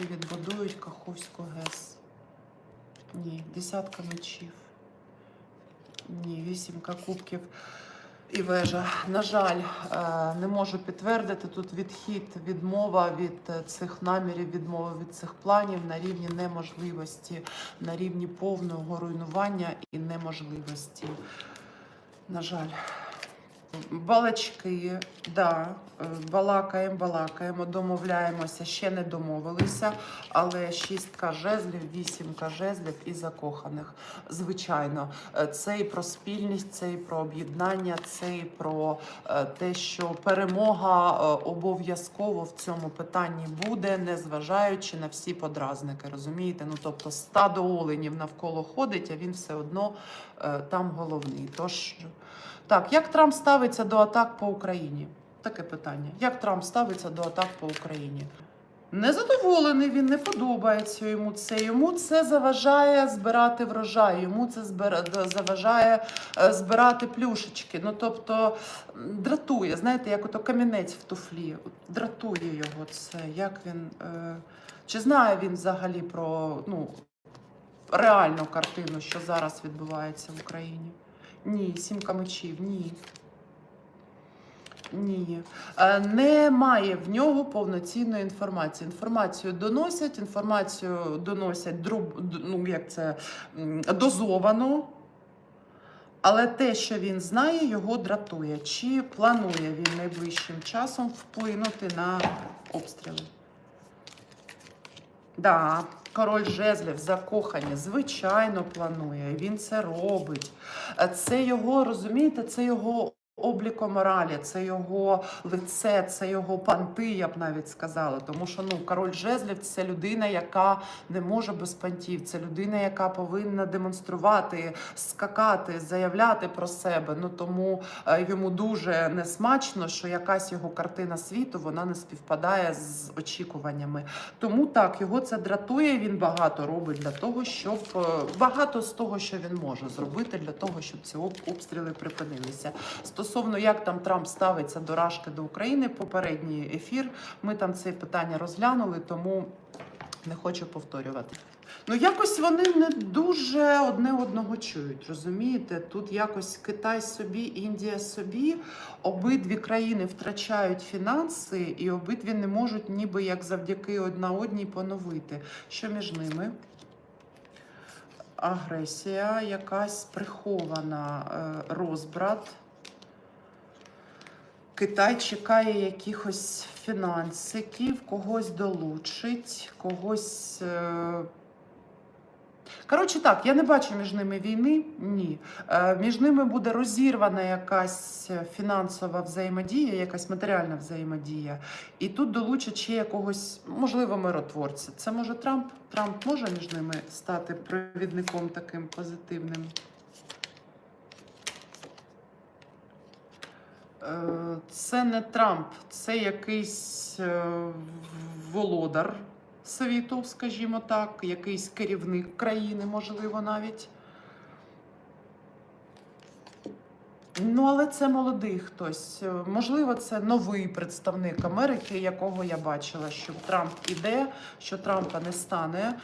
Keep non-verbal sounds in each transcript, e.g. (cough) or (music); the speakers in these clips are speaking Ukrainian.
чи відбудують Каховську ГЕС? Ні, десятка мечів. Ні, вісімка кубків і вежа. На жаль, е, не можу підтвердити тут відхід, відмова від е, цих намірів, відмова від цих планів на рівні неможливості, на рівні повного руйнування і неможливості. На жаль. Балачки, да, е, балакаємо, балакаємо, домовляємося, ще не домовилися, але шістка жезлів, вісімка жезлів і закоханих. Звичайно, Е, це і про спільність, це і про об'єднання, це і про е, те, що перемога обов'язково в цьому питанні буде, незважаючи на всі подразники. Розумієте? Ну тобто стадо оленів навколо ходить, а він все одно там головний. Тож. Так, як Трамп ставиться до атак по Україні? Таке питання. Як Трамп ставиться до атак по Україні? Незадоволений він, не подобається йому це. Йому це заважає збирати врожай, йому це заважає е, збирати плюшечки. Ну тобто дратує, знаєте, як ото камінець в туфлі. Дратує його це. Як він. Е... Чи знає він взагалі про ну, реальну картину, що зараз відбувається в Україні? Ні, сімка мечів, ні. Ні. Е, Немає в нього повноцінної інформації. Інформацію доносять, інформацію доносять друб, ну, як це, дозовано. Але те, що він знає, його дратує. Чи планує він найближчим часом вплинути на обстріли? Да, король жезлів закохані, звичайно, планує. Він це робить. Е, Це його, розумієте, це його обліко моралі, це його лице, це його панти, я б навіть сказала. Тому що ну, король жезлів це людина, яка не може без пантів. Це людина, яка повинна демонструвати, скакати, заявляти про себе. Ну тому е, йому дуже несмачно, що якась його картина світу вона не співпадає з очікуваннями. Тому так його це дратує. Він багато робить для того, щоб е, багато з того, що він може зробити, для того, щоб ці обстріли припинилися. Як там Трамп ставиться до Рашки до України, попередній ефір. Ми там це питання розглянули, тому не хочу повторювати. Ну, якось вони не дуже одне одного чують, розумієте? Тут якось Китай собі, Індія собі, обидві країни втрачають фінанси, і обидві не можуть ніби як завдяки одна одній поновити. Що між ними? Агресія, якась прихована е, розбрат. Китай чекає якихось фінансиків, когось долучить, когось. е, Коротше, так, я не бачу між ними війни. Ні. Е, Між ними буде розірвана якась фінансова взаємодія, якась матеріальна взаємодія. І тут долучать ще якогось, можливо, миротворця. Це може Трамп. Трамп може між ними стати провідником таким позитивним. Це не Трамп, це якийсь е, володар світу, скажімо так, якийсь керівник країни, можливо, навіть. Ну, але це молодий хтось. Е, Можливо, це новий представник Америки, якого я бачила, що Трамп іде, що Трампа не стане.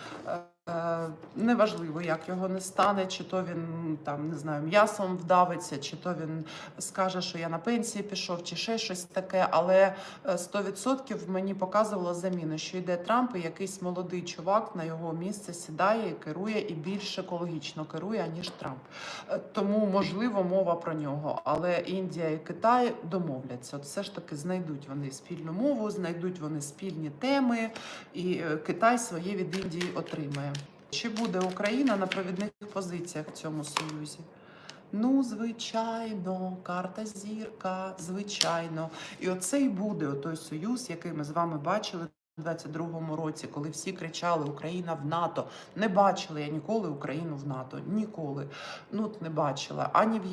Е, Е, Неважливо, як його не стане, чи то він там не знаю, м'ясом вдавиться, чи то він скаже, що я на пенсії пішов, чи ще щось таке. Але е, 100% мені показувала заміна, що йде Трамп, і якийсь молодий чувак на його місце сідає і керує, і більш екологічно керує, аніж Трамп. Е, Тому можливо мова про нього. Але Індія і Китай домовляться. От все ж таки знайдуть вони спільну мову, знайдуть вони спільні теми, і е, Китай своє від Індії отримає. Чи буде Україна на провідних позиціях в цьому союзі? Ну, звичайно, карта зірка, звичайно. І оце і буде той союз, який ми з вами бачили. У 22-му році, коли всі кричали Україна в НАТО, не бачила я ніколи Україну в НАТО. Ніколи. Ну не бачила ані в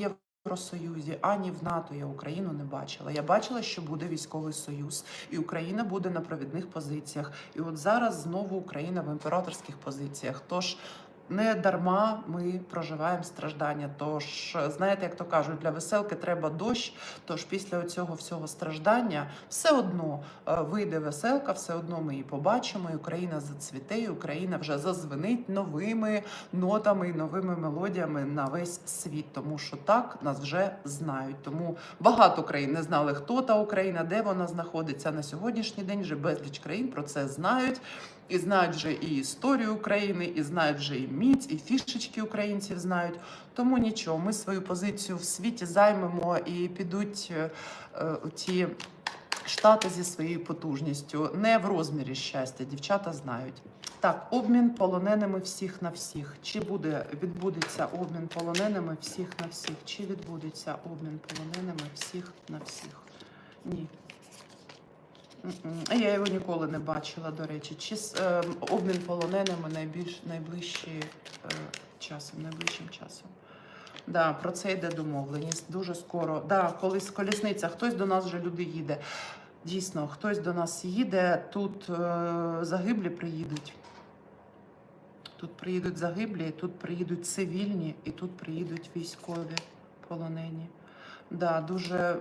Євросоюзі, ані в НАТО я Україну не бачила. Я бачила, що буде військовий союз, і Україна буде на провідних позиціях. І от зараз знову Україна в імператорських позиціях. Тож Не дарма ми проживаємо страждання. Тож, знаєте, як то кажуть, для веселки треба дощ. Тож після цього всього страждання все одно е, вийде веселка, все одно ми її побачимо. І Україна зацвіте, і Україна вже зазвенить новими нотами і новими мелодіями на весь світ. Тому що так нас вже знають. Тому багато країн не знали, хто та Україна, де вона знаходиться на сьогоднішній день. Вже безліч країн про це знають. І знають вже і історію України, і знають вже і міць, і фішечки українців знають. Тому нічого, ми свою позицію в світі займемо і підуть е, е, ті штати зі своєю потужністю. Не в розмірі щастя, дівчата знають. Так, обмін полоненими всіх на всіх. Чи буде відбудеться обмін полоненими всіх на всіх? Чи відбудеться обмін полоненими всіх на всіх? Ні. А Я його ніколи не бачила, до речі. Чи е, обмін полоненими найбільш найближчі е, часом, найближчим часом. Да, про це йде домовленість дуже скоро. Да, колись колісниця, хтось до нас вже люди їде. Дійсно, хтось до нас їде, тут е, загиблі приїдуть. Тут приїдуть загиблі, тут приїдуть цивільні, і тут приїдуть військові полонені. Да, дуже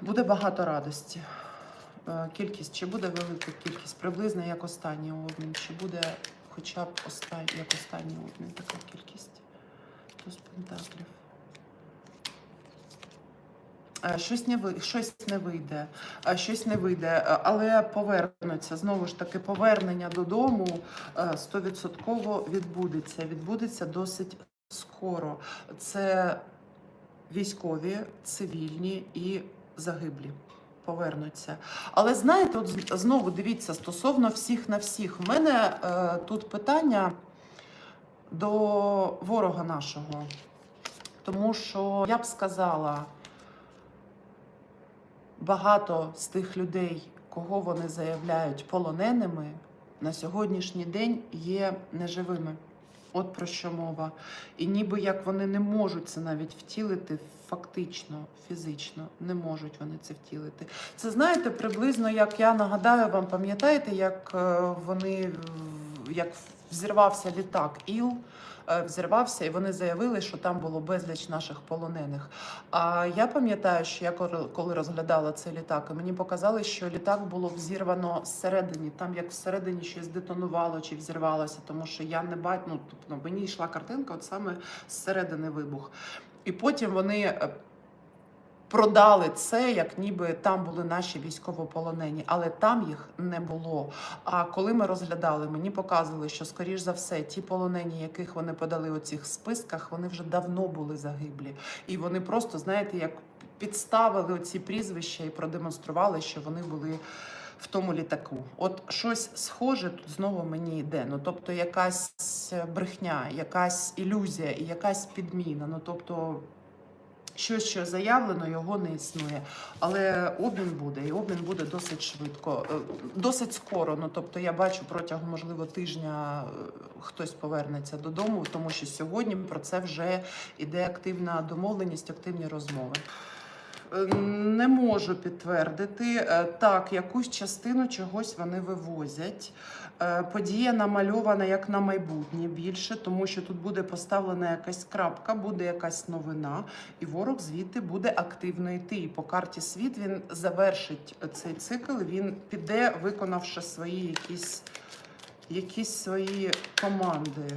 буде багато радості. Е, Кількість, чи буде велика кількість, приблизно як останній обмін, чи буде хоча б останній, як останній обмін така кількість. Туз пентаклів. Е, Щось не ви, щось не вийде, е, щось не вийде, але повернуться. Знову ж таки, повернення додому е, стовідсотково відбудеться. Відбудеться досить скоро. Це військові, цивільні і загиблі. Повернуться. Але знаєте, от знову дивіться, стосовно всіх на всіх, в мене е, тут питання до ворога нашого. Тому що я б сказала, багато з тих людей, кого вони заявляють полоненими, на сьогоднішній день є неживими. От про що мова. І ніби як вони не можуть це навіть втілити фактично, фізично, не можуть вони це втілити. Це знаєте, приблизно як я нагадаю вам, пам'ятаєте, як е, вони як взірвався літак Іл. Е, Взірвався, і вони заявили, що там було безліч наших полонених. А я пам'ятаю, що я коли- розглядала цей літак, і мені показали, що літак було взірвано зсередині, там як всередині щось детонувало чи взірвалося, тому що я не бачу, ну тобто мені йшла картинка, от саме зсередини вибух. І потім вони е, продали це, як ніби там були наші військовополонені, але там їх не було. А коли ми розглядали, мені показували, що скоріш за все ті полонені, яких вони подали у цих списках, вони вже давно були загиблі, і вони просто знаєте, як підставили оці прізвища і продемонстрували, що вони були. В тому літаку, от щось схоже тут знову мені йде. Ну тобто, якась брехня, якась ілюзія і якась підміна. Ну тобто, щось, що заявлено, його не існує. Але обмін буде, і обмін буде досить швидко, е, досить скоро. Ну тобто, я бачу протягом можливо тижня е, хтось повернеться додому, тому що сьогодні про це вже іде активна домовленість, активні розмови. Е, Не можу підтвердити. Так, якусь частину чогось вони вивозять. Е, Подія намальована як на майбутнє більше, тому що тут буде поставлена якась крапка, буде якась новина, і ворог звідти буде активно йти. І по карті світ він завершить цей цикл. Він піде, виконавши свої якісь, якісь свої команди.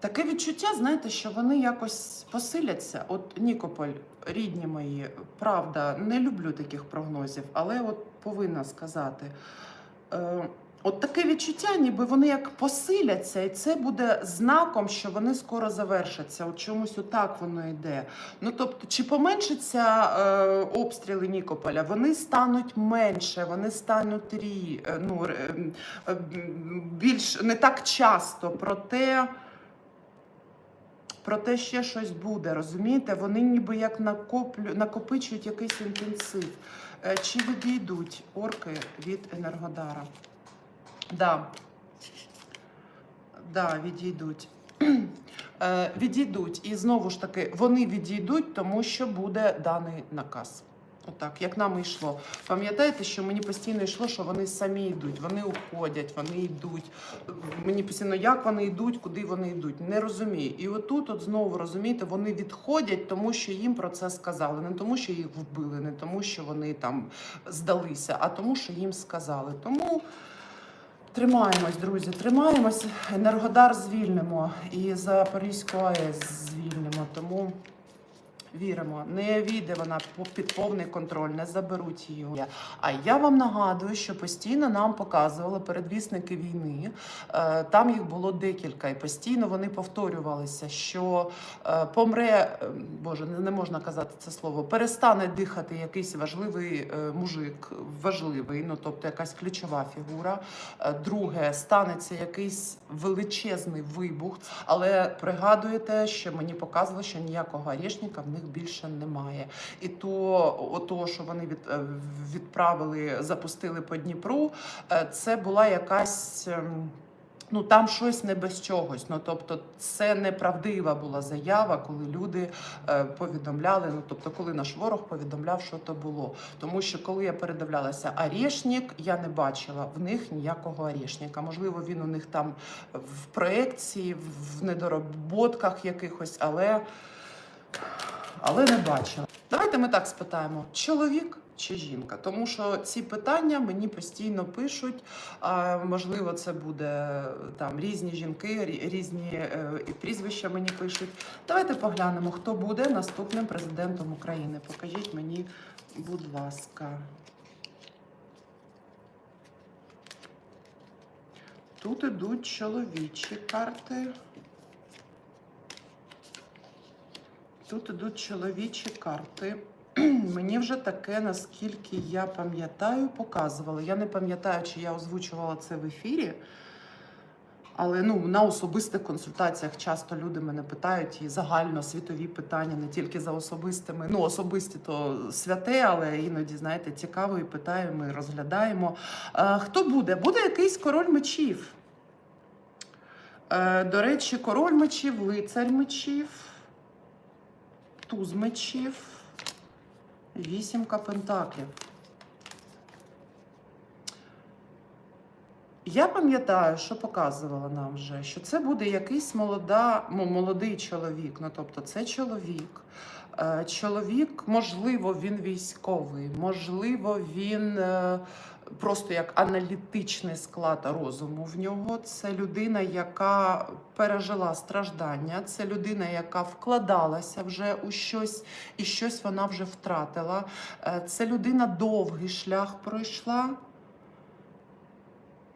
Таке відчуття, знаєте, що вони якось посиляться. От Нікополь, рідні мої, правда, не люблю таких прогнозів, але от повинна сказати. От таке відчуття, ніби вони як посиляться, і це буде знаком, що вони скоро завершаться. От чомусь отак воно йде. Ну тобто, чи поменшаться е, обстріли Нікополя? Вони стануть менше, вони стануть рі, е, ну, е, більш не так часто. Проте. Проте ще щось буде, розумієте? Вони ніби як накоплю, накопичують якийсь інтенсив. Е, Чи відійдуть орки від Енергодара? Да. Да, відійдуть. (clears throat) Е, Відійдуть. І знову ж таки, вони відійдуть, тому що буде даний наказ. Отак, як нам йшло. Пам'ятаєте, що мені постійно йшло, що вони самі йдуть, вони уходять, вони йдуть. Мені постійно, як вони йдуть, куди вони йдуть. Не розумію. І отут, от знову розумієте, вони відходять, тому що їм про це сказали. Не тому, що їх вбили, не тому, що вони там здалися, а тому, що їм сказали. Тому. Тримаємось, друзі, тримаємось. Енергодар звільнимо і Запорізьку АЕС звільнимо. Тому віримо, не війде вона під повний контроль, не заберуть її. А я вам нагадую, що постійно нам показували передвісники війни. Е, Там їх було декілька, і постійно вони повторювалися, що е, помре, е, боже, не можна казати це слово, перестане дихати якийсь важливий мужик, важливий, ну тобто якась ключова фігура. Друге, станеться якийсь величезний вибух, але пригадуєте, що мені показували, що ніякого орешника в них більше немає. І то, ото, що вони від, е, відправили, запустили по Дніпру, е, це була якась. ем, Ну там щось не без чогось. Ну тобто, це неправдива була заява, коли люди е, повідомляли. Ну тобто, коли наш ворог повідомляв, що то було. Тому що коли я передивлялася Арєшнік, я не бачила в них ніякого Арєшніка. Можливо, він у них там в проекції, в недороботках якихось, але, але не бачила. Давайте ми так спитаємо: чоловік. Чи жінка, тому що ці питання мені постійно пишуть. А можливо, це буде там різні жінки, різні е, прізвища мені пишуть. Давайте поглянемо, хто буде наступним президентом України. Покажіть мені, будь ласка. Тут ідуть чоловічі карти. Тут ідуть чоловічі карти. (clears throat) Мені вже таке, наскільки я пам'ятаю, показували. Я не пам'ятаю, чи я озвучувала це в ефірі. Але ну, на особистих консультаціях часто люди мене питають і загально світові питання, не тільки за особистими. Ну, особисті то святе, але іноді, знаєте, цікаво і питаємо, і розглядаємо. Е, хто буде? Буде якийсь король мечів. Е, до речі, король мечів, лицар мечів, туз мечів, вісімка пентаклів. Я пам'ятаю, що показувала нам вже, що це буде якийсь молода, молодий чоловік. Ну, тобто, це чоловік. Е, Чоловік, можливо, він військовий, можливо, він е, просто як аналітичний склад розуму в нього. Це людина, яка пережила страждання, це людина, яка вкладалася вже у щось, і щось вона вже втратила. Е, Це людина довгий шлях пройшла.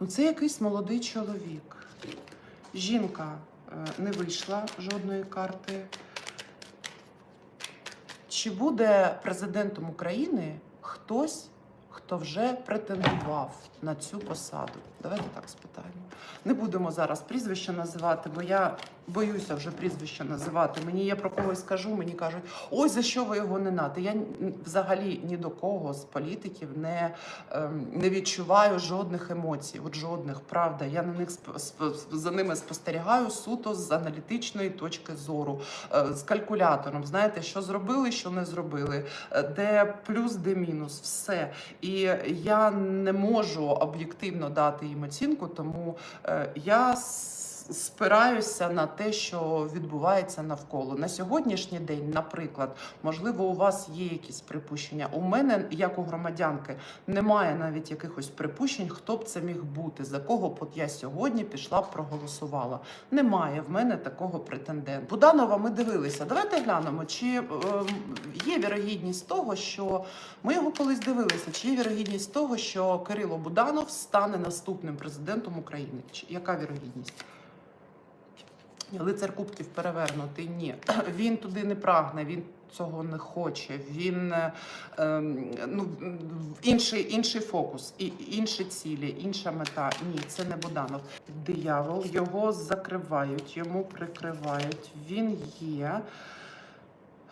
Ну, це якийсь молодий чоловік. Жінка не вийшла жодної карти. Чи буде президентом України хтось, хто вже претендував на цю посаду? Давайте так спитаємо. Не будемо зараз прізвище називати, бо я боюся вже прізвище називати. Мені я про когось скажу, мені кажуть, ой, за що ви його не нати? Я взагалі ні до кого з політиків не, ем, не відчуваю жодних емоцій. От жодних, правда. Я на них за ними спостерігаю суто з аналітичної точки зору, е, з калькулятором. Знаєте, що зробили, що не зробили, е, де плюс, де мінус, все. І я не можу об'єктивно дати їм оцінку, тому е, я спираюся на те, що відбувається навколо. На сьогоднішній день, наприклад, можливо, у вас є якісь припущення. У мене, як у громадянки, немає навіть якихось припущень, хто б це міг бути, за кого б от я сьогодні пішла проголосувала. Немає в мене такого претендента. Буданова ми дивилися. Давайте глянемо, чи ем, є вірогідність того, що ми його колись дивилися, чи є вірогідність того, що Кирило Буданов стане наступним президентом України? Яка вірогідність? Лицар Кубків перевернутий. Ні, (clears throat) він туди не прагне, він цього не хоче. Він е, ем, ну, інший, інший фокус, і інші цілі, інша мета. Ні, це не Буданов. Диявол його закривають, йому прикривають. Він є.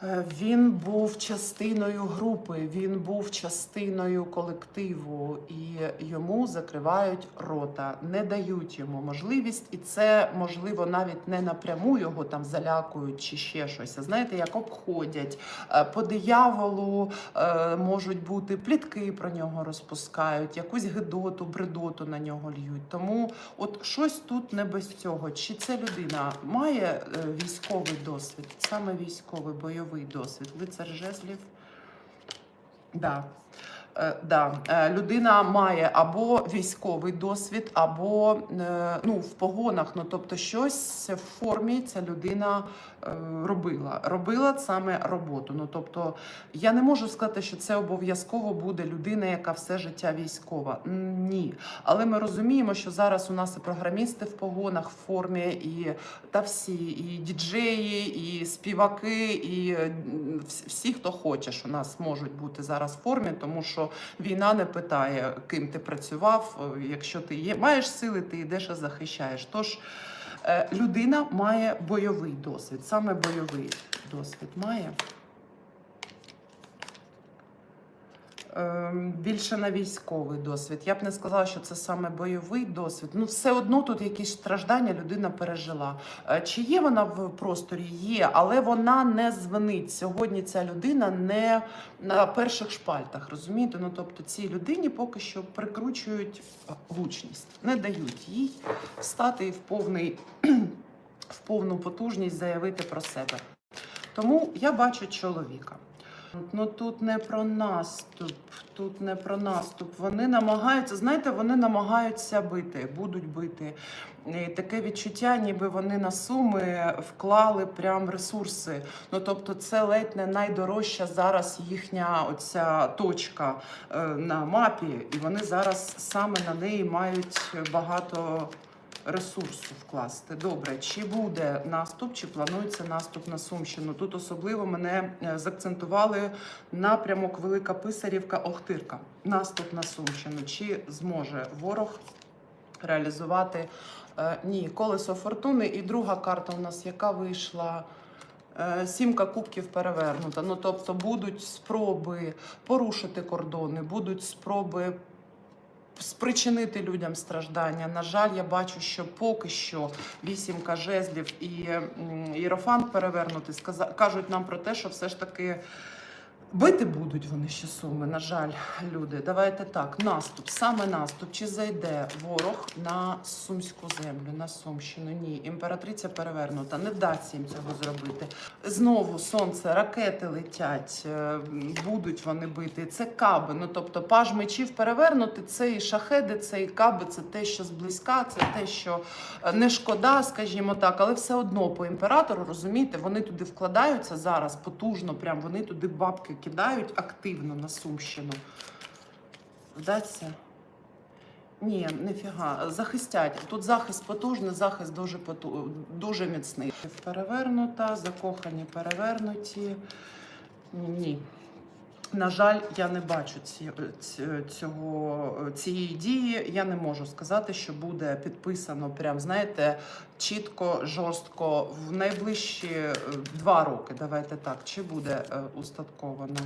Е, Він був частиною групи, він був частиною колективу, і йому закривають рота, не дають йому можливість, і це можливо навіть не напряму його там залякують чи ще щось. Знаєте, як обходять Е, по дияволу е, можуть бути плітки про нього розпускають, якусь гидоту, бредоту на нього льють. Тому от щось тут не без цього. Чи ця людина має військовий досвід, саме військовий бойовий досвід? Лицар жезлів? Да. Е, Да. Е, Людина має або військовий досвід, або е, ну, в погонах. Ну, тобто, щось в формі ця людина робила. Робила саме роботу. Ну, тобто, я не можу сказати, що це обов'язково буде людина, яка все життя військова. Ні. Але ми розуміємо, що зараз у нас і програмісти в погонах в формі, і та всі, і діджеї, і співаки, і всі, хто хочеш, у нас можуть бути зараз в формі, тому що війна не питає, ким ти працював. Якщо ти є, маєш сили, ти йдеш і захищаєш. Тож е, людина має бойовий досвід, саме бойовий досвід має. Більше на військовий досвід. Я б не сказала, що це саме бойовий досвід. Ну, все одно тут якісь страждання людина пережила. Е, Чи є вона в просторі? Є, але вона не звенить. Сьогодні ця людина не на перших шпальтах. Розумієте? Ну тобто цій людині поки що прикручують гучність, не дають їй стати в повний (clears throat) в повну потужність заявити про себе. Тому я бачу чоловіка. Ну тут не про наступ, тут не про наступ. Вони намагаються, знаєте, вони намагаються бити, будуть бити. І таке відчуття, ніби вони на суми вклали прям ресурси. Ну тобто, це ледь не найдорожча зараз їхня оця точка е, на мапі, і вони зараз саме на неї мають багато ресурсу вкласти. Добре, чи буде наступ, чи планується наступ на Сумщину? Тут особливо мене е, закцентували напрямок Велика Писарівка Охтирка. Наступ на Сумщину. Чи зможе ворог реалізувати? Е, Ні, колесо фортуни. І друга карта у нас, яка вийшла. Е, Сімка кубків перевернута. Ну тобто будуть спроби порушити кордони, будуть спроби спричинити людям страждання. На жаль, я бачу, що поки що вісімка жезлів і м, перевернути, кажуть нам про те, що все ж таки. Бити будуть вони ще суми, на жаль, люди. Давайте так. Наступ, саме наступ. Чи зайде ворог на сумську землю, на Сумщину? Ні. Імператриця перевернута. Не вдасться їм цього зробити. Знову сонце, ракети летять, е, будуть вони бити. Це каби. Ну тобто, паж мечів перевернути. Це і шахеди, це і каби, це те, що зблизька, це те, що е, не шкода, скажімо так, але все одно по імператору розумієте, вони туди вкладаються зараз потужно. Прям вони туди бабки кидають активно на Сумщину. Вдасться? Ні, ніфіга. Захистять. Тут захист потужний, захист дуже поту... дуже міцний. Перевернута, закохані перевернуті. Ні. На жаль, я не бачу ці, цього, цієї дії. Я не можу сказати, що буде підписано прям, знаєте, чітко, жорстко в найближчі е, два роки. Давайте так, чи буде е, устатковано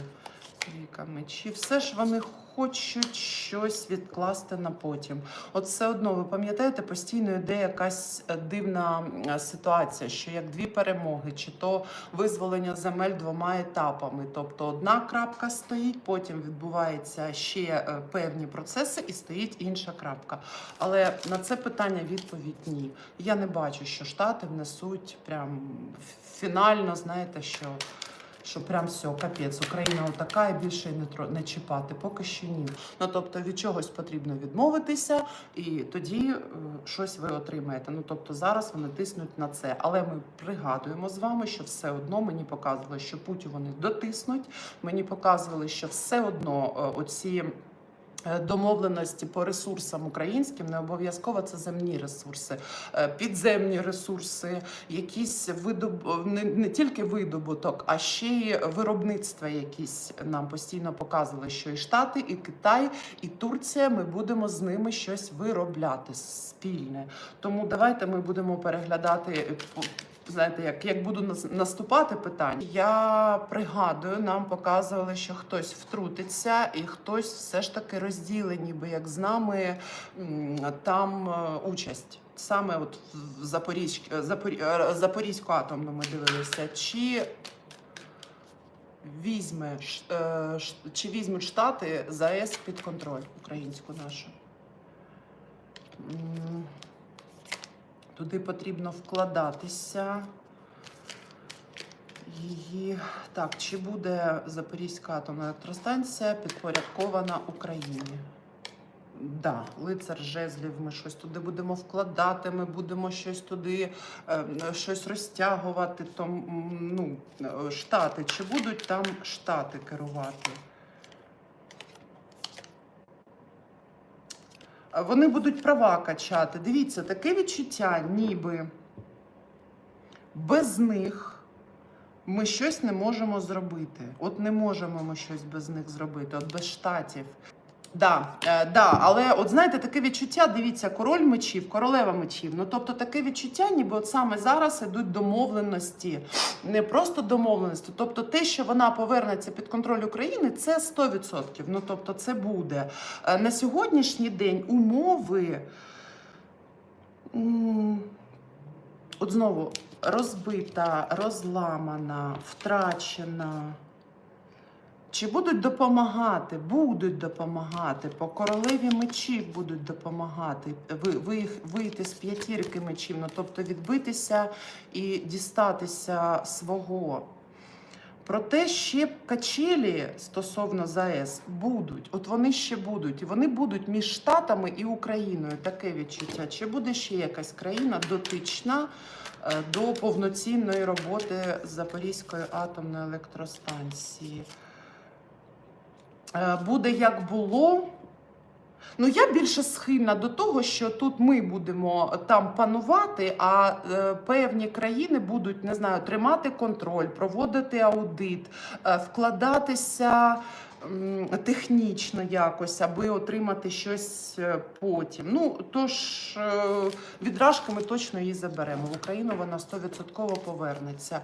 Трійка мечів. Все ж вони хочуть щось відкласти на потім. От все одно, ви пам'ятаєте, постійно йде якась дивна ситуація, що як дві перемоги, чи то визволення земель двома етапами. Тобто одна крапка стоїть, потім відбуваються ще е, певні процеси, і стоїть інша крапка. Але на це питання відповідь ні. Я не бачу, що штати внесуть прям фінально, знаєте, що. Що прям все, капець, Україна отака і більше не не чіпати. Поки що ні. Ну тобто від чогось потрібно відмовитися, і тоді е, щось ви отримаєте. Ну тобто зараз вони тиснуть на це. Але ми пригадуємо з вами, що все одно мені показували, що путь вони дотиснуть. Мені показували, що все одно е, оці. Е, Домовленості по ресурсам українським не обов'язково це земні ресурси, е, підземні ресурси, якісь видоб... не, не тільки видобуток, а ще й виробництва якісь нам постійно показували, що і Штати, і Китай, і Турція. Ми будемо з ними щось виробляти спільне. Тому давайте ми будемо переглядати. Е, знаєте, як, як буду наступати питання, я пригадую, нам показували, що хтось втрутиться, і хтось все ж таки розділить, ніби як з нами там е, участь. Саме от в Запорізь, Запорі, е, Запорізьку атомну ми дивилися. Чи візьме е, чи візьмуть Штати ЗАЕС під контроль українську нашу? Туди потрібно вкладатися. Її так, чи буде Запорізька атомна електростанція підпорядкована Україні? Да, лицар жезлів, ми щось туди будемо вкладати, ми будемо щось туди, е, щось розтягувати. То, ну, е, штати, чи будуть там штати керувати? Вони будуть права качати. Дивіться, таке відчуття, ніби без них ми щось не можемо зробити. От не можемо ми щось без них зробити, от без штатів. Да, е, да, але от знаєте, таке відчуття, дивіться, король мечів, королева мечів. Ну тобто таке відчуття, ніби от саме зараз ідуть домовленості, не просто домовленості. Тобто, те, що вона повернеться під контроль України, це 100%. Ну тобто, це буде Е, на сьогоднішній день умови. От знову розбита, розламана, втрачена. Чи будуть допомагати? Будуть допомагати. По королеві мечів будуть допомагати. Ви, ви, вийти з п'ятірки мечів, ну, тобто відбитися і дістатися свого. Проте ще качелі стосовно ЗАЕС будуть. От вони ще будуть. І вони будуть між Штатами і Україною. Таке відчуття. Чи буде ще якась країна дотична е, до повноцінної роботи Запорізької атомної електростанції? Е, Буде як було. Ну, я більше схильна до того, що тут ми будемо там панувати, а е, певні країни будуть не знаю, тримати контроль, проводити аудит, е, вкладатися м, технічно якось, аби отримати щось е, потім. Ну тож е, відражки ми точно її заберемо. В Україну вона 100% повернеться.